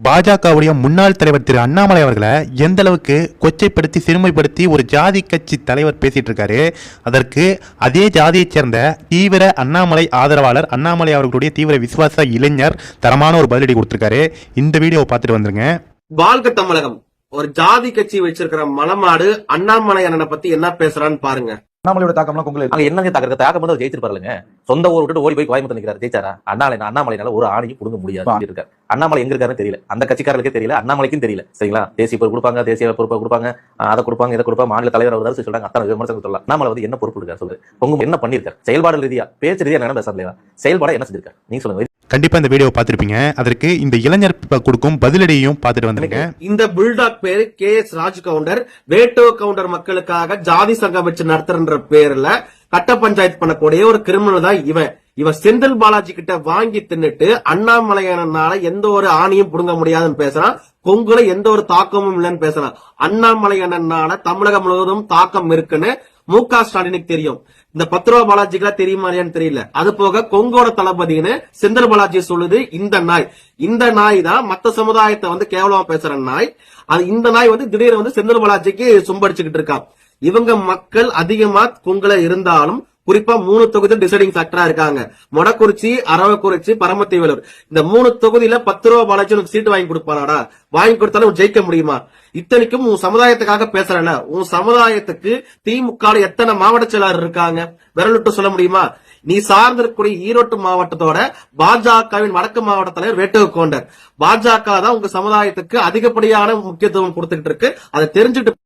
பாஜகவுடைய முன்னாள் தலைவர் திரு அண்ணாமலை அவர்களை எந்த அளவுக்கு கொச்சைப்படுத்தி சிறுமைப்படுத்தி ஒரு ஜாதி கட்சி தலைவர் பேசிட்டு இருக்காரு அதற்கு அதே ஜாதியைச் சேர்ந்த தீவிர அண்ணாமலை ஆதரவாளர் அண்ணாமலை அவர்களுடைய தீவிர விசுவாச இளைஞர் தரமான ஒரு பதிலடி கொடுத்திருக்காரு. இந்த வீடியோவை பார்த்துட்டு வந்துருங்க. வாழ்க தமிழகம். ஒரு ஜாதி கட்சி வச்சிருக்கிற மலமாடு அண்ணாமலை அண்ணனை பத்தி என்ன பேசுறான்னு பாருங்க. அண்ணாமலையோட தாக்கம்லாம் கொங்குல அங்க என்னங்க தாக்க தாக்கம் வந்து ஜெயிச்சிருப்பாருங்க சொந்த ஊர் விட்டு ஓடி போய் கோயம்புத்தூர் நிக்கிறாரு. ஜெயிச்சாரா? அண்ணாமலை அண்ணாமலைனால ஒரு ஆணையும் புடுங்க முடியாது இருக்காரு அண்ணாமலை எங்க இருக்காருன்னு தெரியல. அந்த கட்சிக்காரர்களுக்கே தெரியல. அண்ணாமலைக்கும் தெரியல. சரிங்களா? தேசிய பொறுப்பு கொடுப்பாங்க தேசிய பொறுப்பை கொடுப்பாங்க. அதை கொடுப்பாங்க இதை கொடுப்பாங்க மாநில தலைவர் அவர் சொல்றாங்க. அத்தனை விமர்சனம் சொல்லலாம். அண்ணாமலை வந்து என்ன பொறுப்பு இருக்காரு சொல்லுங்க. உங்க என்ன பண்ணிருக்காரு செயல்பாடு ரீதியா பேச்சு ரீதியா என்ன பேசலையா செயல்பாடு என்ன செஞ்சிருக்காரு? நீங்க சொல்லுங்க. கண்டிப்பா இந்த வீடியோவை பார்த்திருப்பீங்க. அதற்கு இந்த இளைஞர் கொடுக்கும் பதிலடியையும் பார்த்துட்டு வந்துருங்க இந்த புல்டாக் பேரு கே எஸ் ராஜ் கவுண்டர். வேட்டோ கவுண்டர் மக்களுக்காக ஜாதி சங்கம் வச்சு நடத்துறன்ற பேர்ல கட்ட பஞ்சாயத்து பண்ணக்கூடிய ஒரு கிரிமினல் தான் இவன். இவன் செந்தில் பாலாஜி கிட்ட வாங்கி தின்னுட்டு அண்ணாமலையானால எந்த ஒரு ஆணியும் புடுங்க முடியாதுன்னு பேசுறான். கொங்குல எந்த ஒரு தாக்கமும் இல்லைன்னு பேசுறான். அண்ணாமலையானால தமிழகம் முழுவதும் தாக்கம் இருக்குன்னு மு க ஸ்டாலினுக்கு தெரியும். இந்த பத்து ரூபா பாலாஜிக்கெல்லாம் தெரியுமா இல்லையான்னு தெரியல. அது போக கொங்கோட தளபதின்னு செந்தில் பாலாஜி சொல்லுது இந்த நாய். இந்த நாய் தான் மத்த சமுதாயத்தை வந்து கேவலமா பேசுற நாய். அது இந்த நாய் வந்து திடீர்னு வந்து செந்தில் பாலாஜிக்கு சும்படிச்சுக்கிட்டு இருக்கான் இவங்க மக்கள் அதிகமா கொங்குல இருந்தாலும் குறிப்பா மூணு தொகுதி டிசைடிங் ஃபேக்டரா இருக்காங்க. மொடக்குறிச்சி அரவக்குறிச்சி பரமத்தி வேலூர் இந்த மூணு தொகுதியில பத்து ரூபா பாலாஜி உனக்கு சீட்டு வாங்கி கொடுப்பானாடா? வாங்கி கொடுத்தாலும் ஜெயிக்க முடியுமா? இத்தனைக்கும் உன் சமுதாயத்துக்காக பேசுறல உன் சமுதாயத்துக்கு திமுக எத்தனை மாவட்ட செயலாளர் இருக்காங்க? விரலுட்டு சொல்ல முடியுமா? நீ சார்ந்திருக்கக்கூடிய ஈரோட்டு மாவட்டத்தோட பாஜகவின் வடக்கு மாவட்ட தலைவர் வேட்டவு கோண்டர் பாஜக தான் உங்க சமுதாயத்துக்கு அதிகப்படியான முக்கியத்துவம் கொடுத்துக்கிட்டு இருக்கு. அதை தெரிஞ்சுட்டு